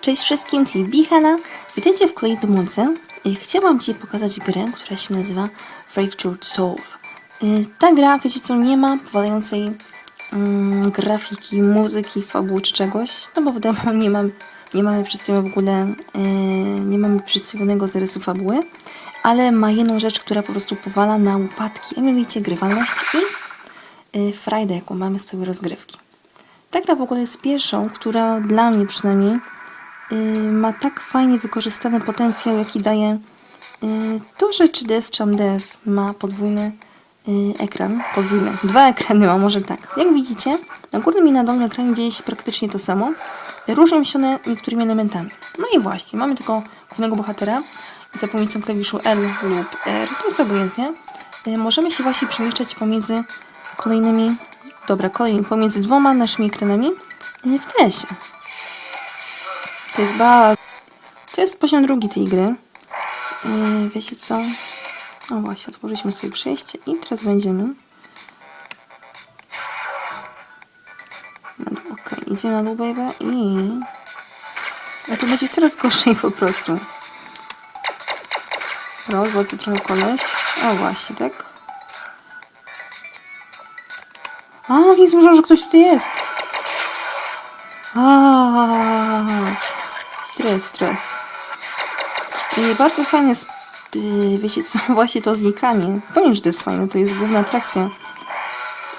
Cześć wszystkim, to Bichana. Witajcie w kolejnej domówce. Y, Chciałam Ci pokazać grę, która się nazywa Fractured Soul. Y, Ta gra, wiecie co, nie ma powalającej mm, grafiki, muzyki, fabuły czy czegoś, no bo w demo nie, mam, nie mamy przedstawionego w ogóle, y, nie mamy przedstawionego zarysu fabuły, ale ma jedną rzecz, która po prostu powala na upadki, a mianowicie grywalność i frajdę, jaką mamy z całej rozgrywki. Ta gra w ogóle jest pierwszą, która dla mnie przynajmniej ma tak fajnie wykorzystany potencjał, jaki daje yy, to, że 3DS czy AMDS ma podwójny yy, ekran, podwójny, dwa ekrany ma, może tak. Jak widzicie, na górnym i na dolnym ekranie dzieje się praktycznie to samo. Różnią się one niektórymi elementami. No i właśnie, mamy tylko głównego bohatera za pomocą klawiszu L lub R, to jest obojętnie, możemy się właśnie przemieszczać pomiędzy kolejnymi Dobra, kolej pomiędzy dwoma naszymi ekranami y, w TS-ie. To jest bardzo... To jest poziom drugi tej gry. Yy, wiecie co? O właśnie, otworzyliśmy sobie przejście i teraz będziemy... Okej, idziemy na dół, baby i... A to będzie coraz gorzej po prostu. Rozwód, trochę koleś. O właśnie, tak? A, nie słyszałam, że ktoś tutaj jest. A, stres, stres. I bardzo fajne wiecie co, właśnie to znikanie. Powiem, że to jest fajne, to jest główna atrakcja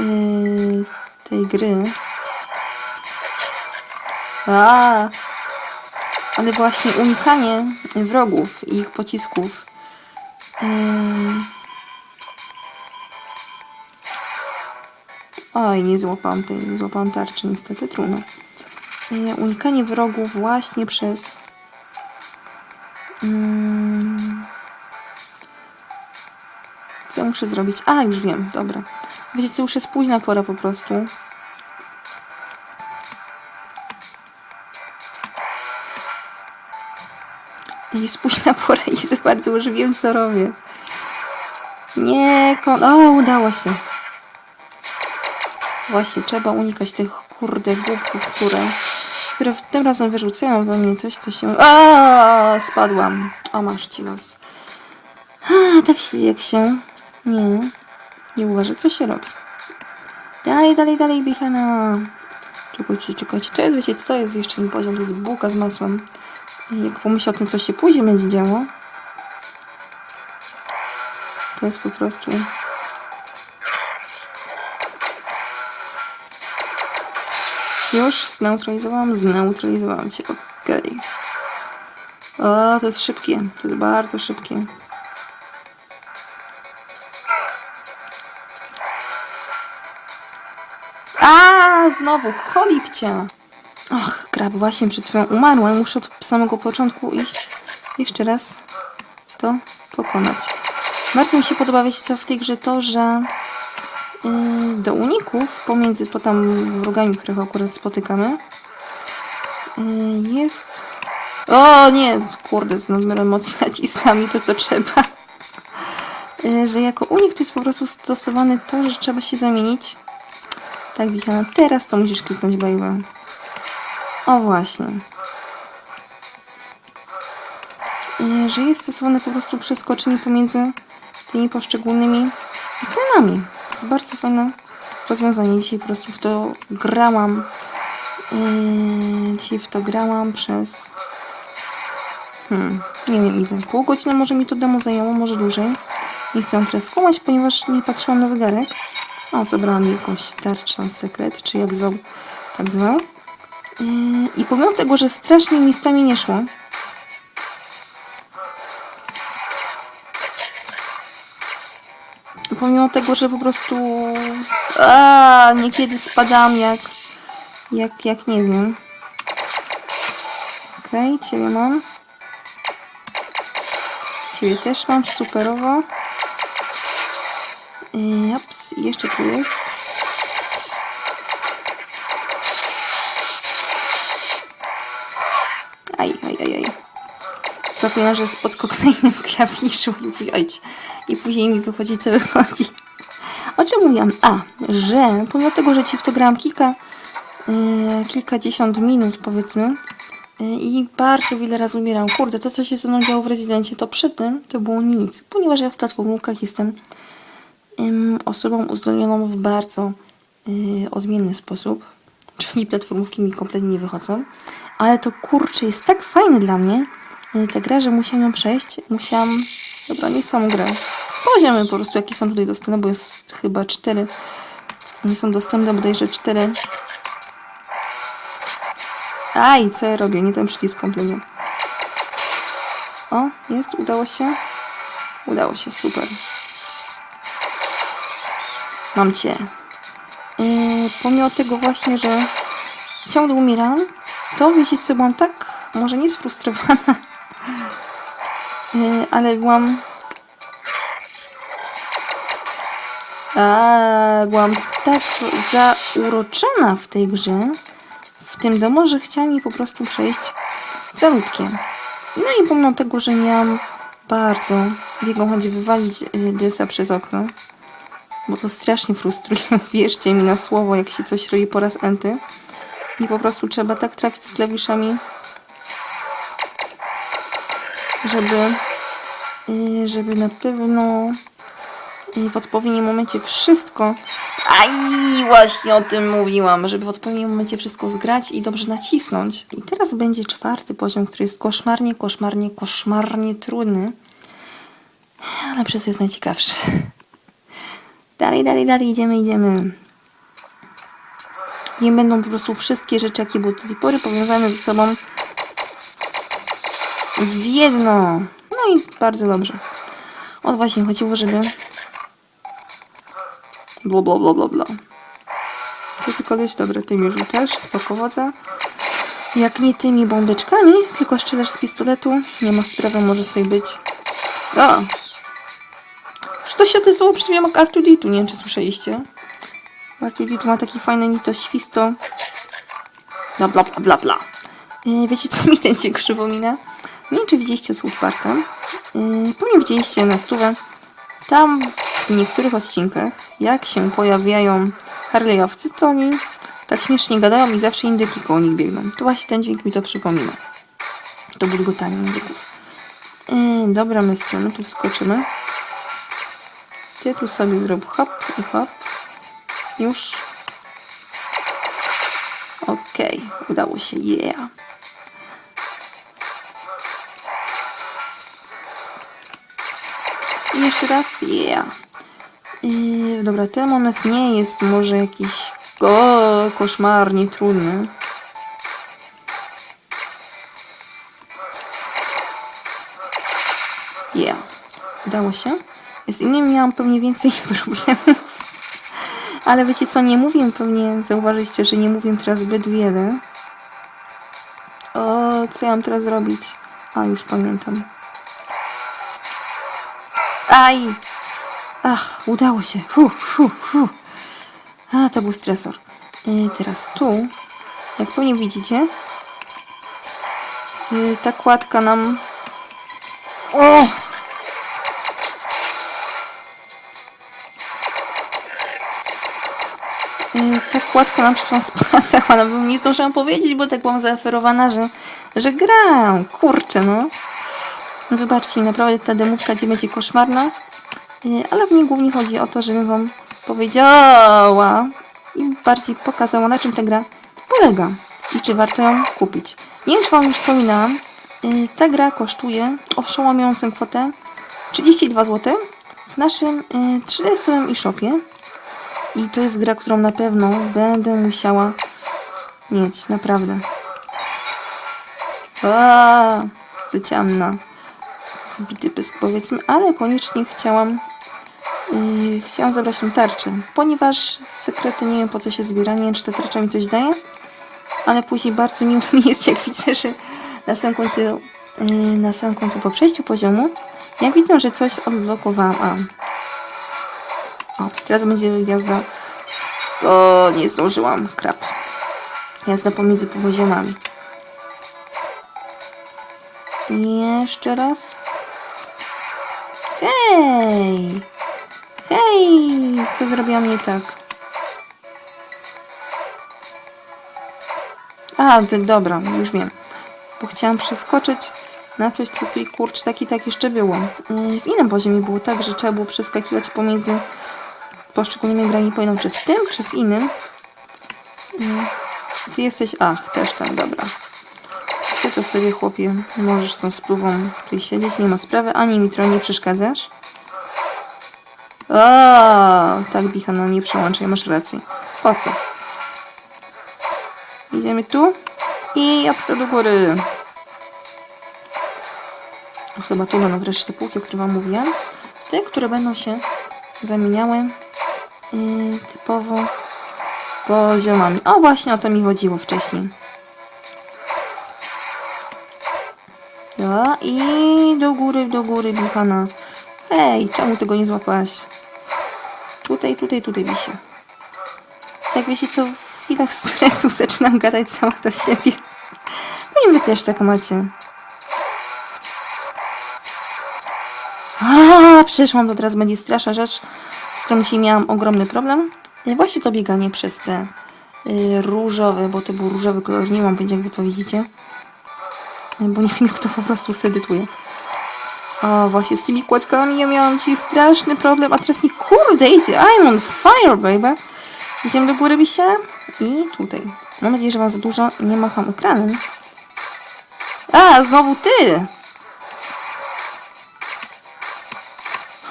yy, tej gry. A, ale właśnie unikanie wrogów i ich pocisków. Yy, Oj, nie złapałam tej, nie złapałam tarczy, niestety, trudno. Unikanie wrogów właśnie przez... Mm, co muszę zrobić? A, już wiem, dobra. Wiecie co, już jest późna pora po prostu. Jest późna pora i za bardzo już wiem, co robię. Nie, kon... O, udało się. Właśnie, trzeba unikać tych kurde głupków, które, które tym razem wyrzucają we mnie coś, co się... A, spadłam. O, masz ci los. A, tak się, jak się... Nie, nie uważa, co się robi. Dalej, dalej, dalej, bichana. Czekajcie, czekajcie. To jest, wiecie, to jest jeszcze ten poziom, to jest bułka z masłem. I Jak pomyślę o tym, co się później będzie działo, to jest po prostu... Już zneutralizowałam, zneutralizowałam cię. Okej. O, to jest szybkie. To jest bardzo szybkie. A, znowu, cholipcia. Och, krab, właśnie przed chwilą umarłem. Muszę od samego początku iść. Jeszcze raz to pokonać. Bardzo mi się podoba, wiecie co, w tej grze to, że do uników pomiędzy po tam wrogami, których akurat spotykamy yy, jest... O nie, kurde, z nadmiarem mocy naciskami to co trzeba. Yy, że jako unik to jest po prostu stosowany to, że trzeba się zamienić. Tak, Wichana, teraz to musisz kliknąć, baby. O właśnie. Yy, że jest stosowane po prostu przeskoczenie pomiędzy tymi poszczególnymi ekranami. Jest bardzo fajne rozwiązanie. Dzisiaj po prostu w to grałam. Yy, dzisiaj w to grałam przez. Hmm, nie wiem ile. Pół godziny może mi to demo zajęło, może dłużej. Nie chcę teraz skłamać, ponieważ nie patrzyłam na zegarek. O, zabrałam jakąś tarczę, sekret, czy jak zwał, tak zwał. Yy, I pomimo tego, że strasznie miejscami nie szło, pomimo tego, że po prostu a, niekiedy spadam jak jak, jak nie wiem. Okej, okay, ciebie mam. Ciebie też mam, superowo. Japs, jeszcze tu jest. Zapomniałam, że podskok na innym klawiszu i później, i później mi wychodzi co wychodzi. O czym mówiłam? A, że pomimo tego, że ci w to grałam kilka, yy, kilkadziesiąt minut powiedzmy, Y, I bardzo wiele razy umieram. Kurde, to co się ze mną działo w rezydencie, to przy tym to było nic. Ponieważ ja w platformówkach jestem ym, osobą uzdolnioną w bardzo y, odmienny sposób. Czyli platformówki mi kompletnie nie wychodzą. Ale to kurczę, jest tak fajne dla mnie y, ta gra, że musiałam ją przejść. Musiałam... Dobra, nie samą grę. Poziomy po prostu, jakie są tutaj dostępne, bo jest chyba cztery. Nie są dostępne bodajże cztery. Aj, co ja robię? Nie ten przycisk kompletnie. O, jest, udało się. Udało się, super. Mam cię. Yy, pomimo tego właśnie, że ciągle umieram, to wiecie co, byłam tak, może nie sfrustrowana, yy, ale byłam a, byłam tak zauroczona w tej grze, w tym domu, że chciałam jej po prostu przejść calutkie. No i pomimo tego, że miałam bardzo biegą chodzi wywalić y, dysa przez okno, bo to strasznie frustruje, wierzcie mi na słowo, jak się coś robi po raz enty. I po prostu trzeba tak trafić z klawiszami, żeby, y, żeby na pewno w odpowiednim momencie wszystko. Aj, właśnie o tym mówiłam, żeby w odpowiednim momencie wszystko zgrać i dobrze nacisnąć. I teraz będzie czwarty poziom, który jest koszmarnie, koszmarnie, koszmarnie trudny. Ale przez to jest najciekawszy. Dalej, dalej, dalej, idziemy, idziemy. Nie będą po prostu wszystkie rzeczy, jakie były do tej pory, powiązane ze sobą w jedno. No i bardzo dobrze. O właśnie chodziło, żeby bla bla bla bla bla. To ty koleś, dobra, ty mi rzucasz, spoko wodza. Jak nie tymi bombeczkami, tylko strzelasz z pistoletu, nie ma sprawy, może sobie być. O! Już to się odezwało przed chwilą jak Artuditu, nie wiem czy słyszeliście. Artuditu ma taki fajny nito świsto. Bla bla bla bla bla. Yy, wiecie co mi ten cię przypomina? Nie wiem czy widzieliście South Parka. Yy, pewnie widzieliście na stówę. Tam w niektórych odcinkach, jak się pojawiają Harley'owcy, to oni tak śmiesznie gadają i zawsze indyki koło nich biegną. To właśnie ten dźwięk mi to przypomina. To bulgotanie indyków. Yy, dobra, my z tyłu, tu wskoczymy. Ty tu sobie zrób hop i hop. Już. Okej, udało się, yeah. Jeszcze raz, yeah. Yy, dobra, ten moment nie jest może jakiś o, koszmarnie trudny. Yeah, udało się. Z innymi miałam pewnie więcej problemów. Ale wiecie co, nie mówię pewnie, zauważyliście, że nie mówię teraz zbyt wiele. O, co ja mam teraz zrobić? A, już pamiętam. Aj! Ach, udało się. Fu, fu, fu. A, to był stresor. Yy, teraz tu, jak pewnie widzicie, yy, ta kładka nam... O! Yy, ta kładka nam przed chwilą spadła, no nie zdążyłam powiedzieć, bo tak byłam zaoferowana, że, że gram. Kurczę, no. Wybaczcie mi, naprawdę ta demówka gdzie będzie koszmarna, yy, ale w niej głównie chodzi o to, żebym wam powiedziała i bardziej pokazała, na czym ta gra polega i czy warto ją kupić. Nie wiem, czy wam już wspominałam, yy, ta gra kosztuje oszałamiającą kwotę 32 zł w naszym yy, 3DS-owym e-shopie. I to jest gra, którą na pewno będę musiała mieć, naprawdę. Aaaa, chciałam na zbity pysk powiedzmy, ale koniecznie chciałam yy, chciałam zabrać tą tarczę, ponieważ sekrety nie wiem po co się zbiera, nie wiem czy ta tarcza mi coś daje, ale później bardzo miło mi jest jak widzę, że na samym końcu yy, na samym końcu po przejściu poziomu, jak widzę, że coś odblokowałam, a o, teraz będzie jazda. O, nie zdążyłam. Krap. Jazda pomiędzy poziomami. Jeszcze raz. Hej! Hej! Co zrobiłam nie tak? A, dobra, już wiem. bo chciałam przeskoczyć na coś, co tutaj kurczę tak i tak jeszcze było. Yy, W innym poziomie było tak, że trzeba było przeskakiwać pomiędzy poszczególnymi grami, pamiętam czy w tym, czy w innym. Yy, Ty jesteś, ach, też tam, dobra. Ty to sobie, chłopie, możesz tą spluwą tutaj siedzieć, nie ma sprawy, ani mi trochę nie przeszkadzasz. O, tak, Bichana, nie przełączaj, masz rację. Po co? Idziemy tu i apsa do góry. Chyba tu będą wreszcie te półki, o których Wam mówiłam. Te, które będą się zamieniały yy, typowo poziomami. O, właśnie o to mi chodziło wcześniej. I do góry, do góry, Bichana. Ej, czemu tego nie złapałaś? Tutaj, tutaj, tutaj wisi. Tak wiecie co, w chwilach stresu zaczynam gadać sama do siebie. No i wy też tak macie. A, przeszłam, to teraz będzie straszna rzecz, z którą dzisiaj miałam ogromny problem. E, Właśnie to bieganie przez te y, różowe, bo to był różowy kolor, nie mam pojęcia jak wy to widzicie. Bo nie wiem jak to po prostu sedytuje. O, właśnie z tymi kładkami ja miałam dzisiaj straszny problem, a teraz mi kurde idzie. I'm on fire, baby. Idziemy do góry, biście. I tutaj. Mam nadzieję, że wam za dużo nie macham ekranem. A, znowu ty!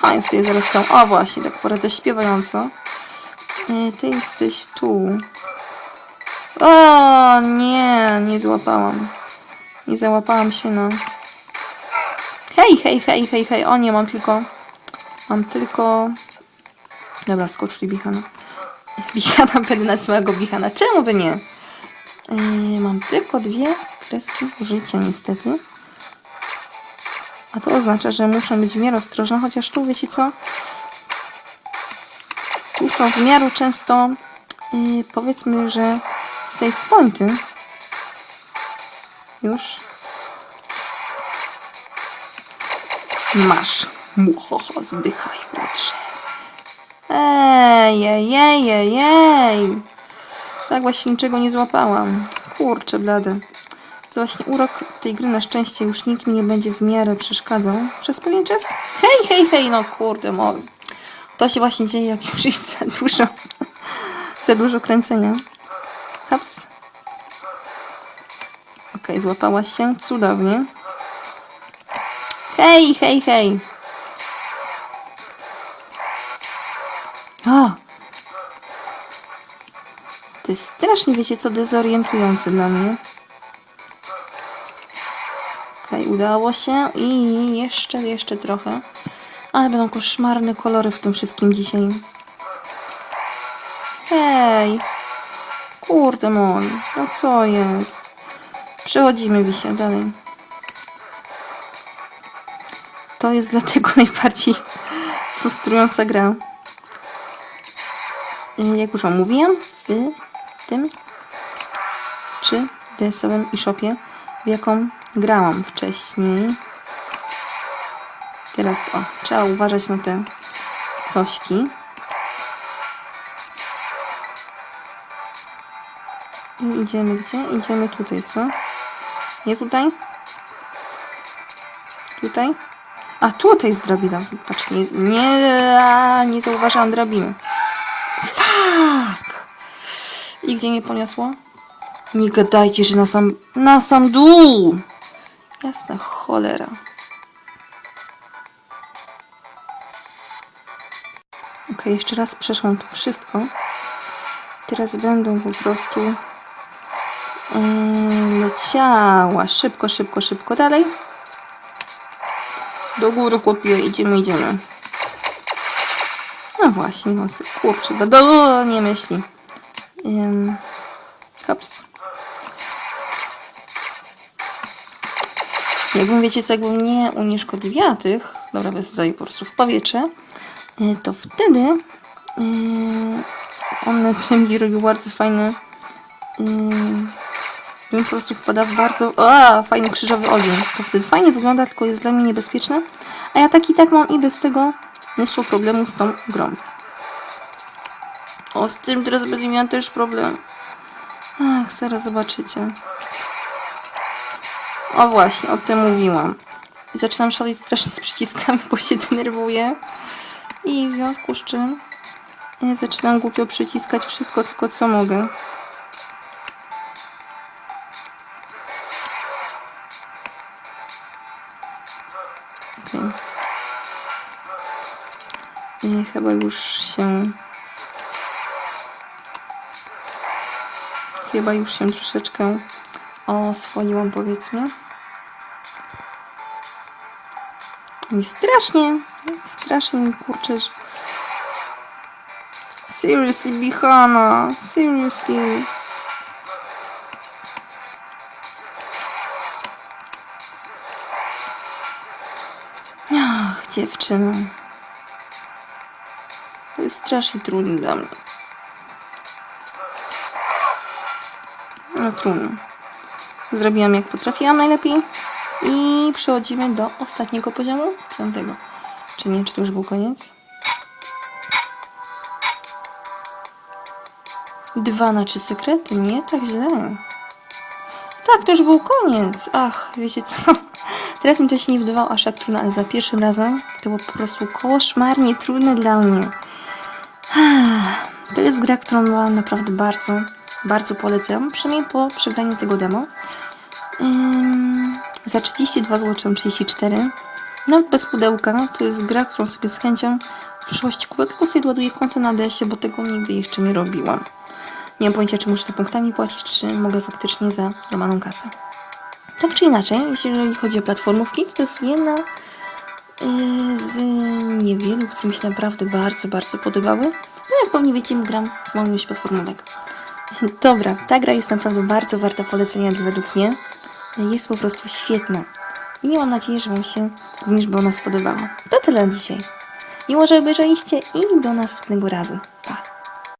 Ha, ja sobie zaraz tam. O, właśnie, tak poradzę śpiewająco. E, Ty jesteś tu. O, nie, nie złapałam. Nie załapałam się na... Hej, hej, hej, hej, hej. O nie, mam tylko... Mam tylko... Dobra, skocz tutaj Bichana. Bichana, będę nazywała go Bichana. Czemu by nie? Yy, mam tylko dwie kreski życia niestety. A to oznacza, że muszę być w miarę ostrożna, chociaż tu wiecie co? Tu są w miarę często yy, powiedzmy, że save pointy. Już. Masz. Muhoho, zdychaj, młodszy. Ej, ej, ej, ej, ej. Tak właśnie niczego nie złapałam. Kurczę, blady. To właśnie urok tej gry na szczęście już nikt mi nie będzie w miarę przeszkadzał przez pewien czas. Hej, hej, hej, no kurde, mol. To się właśnie dzieje, jak już jest za dużo, za dużo kręcenia. Okej, złapałaś się. Cudownie. Hej, hej, hej. O! To jest strasznie, wiecie co, dezorientujące dla mnie. Okej, udało się i jeszcze, jeszcze trochę. Ale będą koszmarne kolory w tym wszystkim dzisiaj. Hej! Kurde mój, no co jest? Przechodzimy wisia dalej. To jest dlatego najbardziej frustrująca gra. Jak już wam mówiłam, w tym czy DS-owym e-shopie, w jaką grałam wcześniej. Teraz o, trzeba uważać na te cośki. I idziemy gdzie? Idziemy tutaj, co? Nie tutaj? Tutaj? A tutaj jest drabina. Patrz, nie, nie, nie zauważyłam drabiny. Fuck! I gdzie mnie poniosło? Nie gadajcie, że na sam, na sam dół! Jasna cholera. Ok, jeszcze raz przeszłam to wszystko. Teraz będą po prostu leciała. Szybko, szybko, szybko dalej. Do góry, chłopie, idziemy, idziemy. No właśnie, nosy. Kurczę, do, nie myśli. Um, hops. Jakbym, wiecie co, jakbym nie unieszkodliwiała tych, dobra, bez zdaję po prostu w powietrze, y, to wtedy yy, one by mi robiły bardzo fajne yy, bym po prostu wpadał w bardzo a, fajny krzyżowy ogień. To wtedy fajnie wygląda, tylko jest dla mnie niebezpieczne. A ja tak i tak mam i bez tego mnóstwo problemów z tą grą. O, z tym teraz będę miała też problem. Ach, zaraz zobaczycie. O właśnie, o tym mówiłam. I zaczynam szaleć strasznie z przyciskami, bo się denerwuję. I w związku z czym e, zaczynam głupio przyciskać wszystko tylko co mogę. Chyba już się chyba już się troszeczkę oswoiłam powiedzmy. I strasznie, strasznie mi kurczę. Seriously, Bihana, seriously. Ach, dziewczyno. Strasznie trudne dla mnie. No trudno. Zrobiłam jak potrafiłam najlepiej. I przechodzimy do ostatniego poziomu, piątego. Czy nie, czy to już był koniec? Dwa na trzy sekrety? Nie, tak źle. Tak, to już był koniec. Ach, wiecie co? Teraz mi to się nie wydawało aż trudno, ale za pierwszym razem to było po prostu koszmarnie trudne dla mnie. To jest gra, którą naprawdę bardzo, bardzo polecam. Przynajmniej po przegraniu tego demo. Ym, za 32 zł, czy 34. Nawet bez pudełka. To jest gra, którą sobie z chęcią w przyszłości kupię. Tylko sobie ładuję konto na DS-ie, bo tego nigdy jeszcze nie robiłam. Nie mam pojęcia, czy muszę to punktami płacić, czy mogę faktycznie za normalną kasę. Tak czy inaczej, jeśli chodzi o platformówki, to jest jedna z niewielu, które mi się naprawdę bardzo, bardzo podobały. No jak pewnie wiecie, gram w ilość platformówek. Dobra, ta gra jest naprawdę bardzo warta polecenia według mnie. Jest po prostu świetna. I mam nadzieję, że Wam się również by ona spodobała. To tyle na dzisiaj. Miło, że obejrzeliście i do następnego razu.